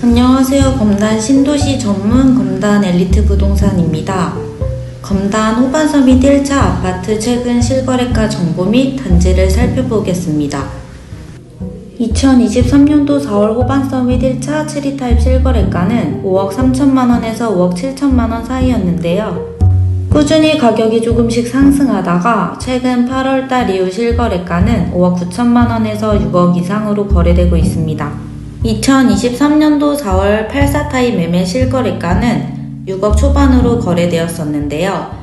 안녕하세요. 검단 신도시 전문 검단 엘리트 부동산입니다. 검단 호반섬 및 1차 아파트 최근 실거래가 정보 및 단지를 살펴보겠습니다. 2023년도 4월 호반섬 및 1차 7위 타입 실거래가는 5억 3천만원에서 5억 7천만원 사이였는데요. 꾸준히 가격이 조금씩 상승하다가 최근 8월달 이후 실거래가는 5억 9천만 원에서 6억 이상으로 거래되고 있습니다. 2023년도 4월 84타입 매매 실거래가는 6억 초반으로 거래되었었는데요.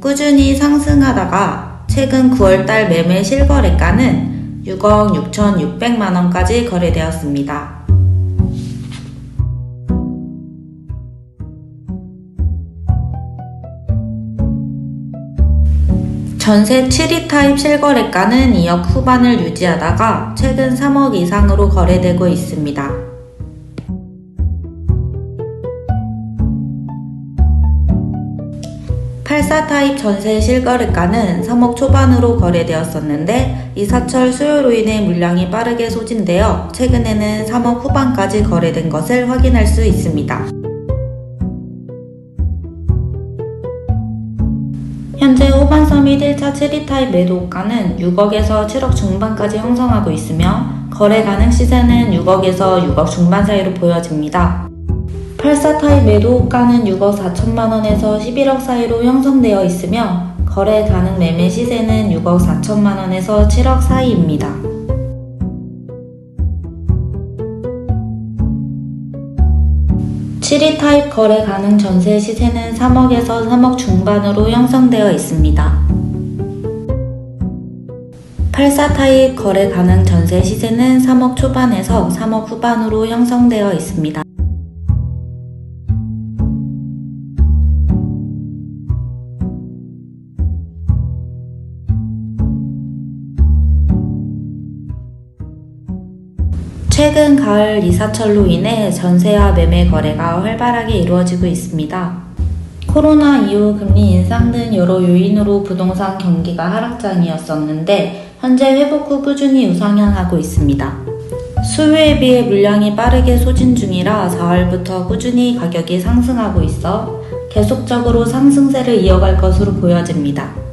꾸준히 상승하다가 최근 9월달 매매 실거래가는 6억 6,600만 원까지 거래되었습니다. 전세 7위 타입 실거래가는 2억 후반을 유지하다가 최근 3억 이상으로 거래되고 있습니다. 팔사 타입 전세 실거래가는 3억 초반으로 거래되었었는데 이사철 수요로 인해 물량이 빠르게 소진되어 최근에는 3억 후반까지 거래된 것을 확인할 수 있습니다. 현재 호반섬 및 1차 7위 타입 매도가는 6억에서 7억 중반까지 형성하고 있으며 거래 가능 시세는 6억에서 6억 중반 사이로 보여집니다. 84 타입 매도가는 6억 4천만 원에서 11억 사이로 형성되어 있으며 거래 가능 매매 시세는 6억 4천만 원에서 7억 사이입니다. 7위 타입 거래 가능 전세 시세는 3억에서 3억 중반으로 형성되어 있습니다. 84 타입 거래 가능 전세 시세는 3억 초반에서 3억 후반으로 형성되어 있습니다. 최근 가을 이사철로 인해 전세와 매매 거래가 활발하게 이루어지고 있습니다. 코로나 이후 금리 인상 등 여러 요인으로 부동산 경기가 하락장이었었는데 현재 회복 후 꾸준히 우상향하고 있습니다. 수요에 비해 물량이 빠르게 소진 중이라 4월부터 꾸준히 가격이 상승하고 있어 계속적으로 상승세를 이어갈 것으로 보여집니다.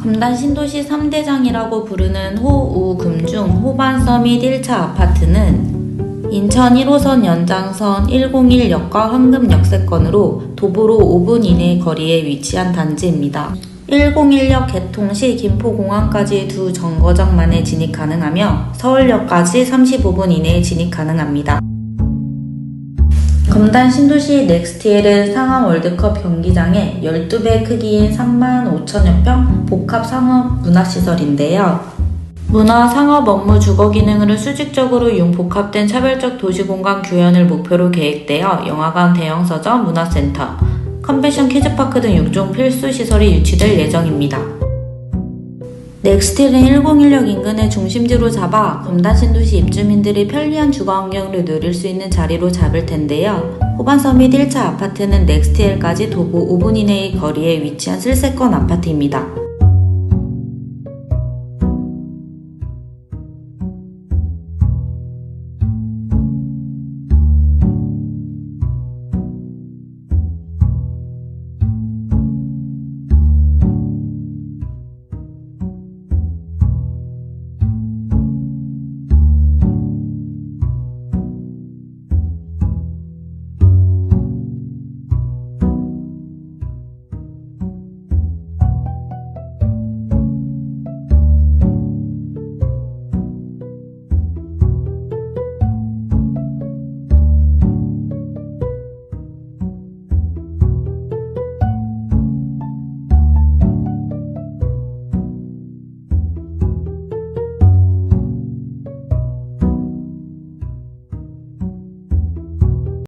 검단 신도시 3대장이라고 부르는 호우금중 호반섬 및 1차 아파트는 인천 1호선 연장선 101역과 황금역세권으로 도보로 5분 이내 거리에 위치한 단지입니다. 101역 개통 시 김포공항까지 두 정거장 만에 진입 가능하며 서울역까지 35분 이내에 진입 가능합니다. 검단 신도시 넥스티엘은 상암 월드컵 경기장에 12배 크기인 3만 5천여 평 복합 상업 문화시설인데요. 문화 상업 업무 주거 기능으로 수직적으로 이용 복합된 차별적 도시 공간 규현을 목표로 계획되어 영화관, 대형 서점, 문화센터, 컨벤션 키즈파크 등 6종 필수 시설이 유치될 예정입니다. 넥스틸은 101역 인근을 중심지로 잡아 검단 신도시 입주민들이 편리한 주거 환경을 누릴 수 있는 자리로 잡을 텐데요. 호반서 및 1차 아파트는 넥스틸까지 도보 5분 이내의 거리에 위치한 슬세권 아파트입니다.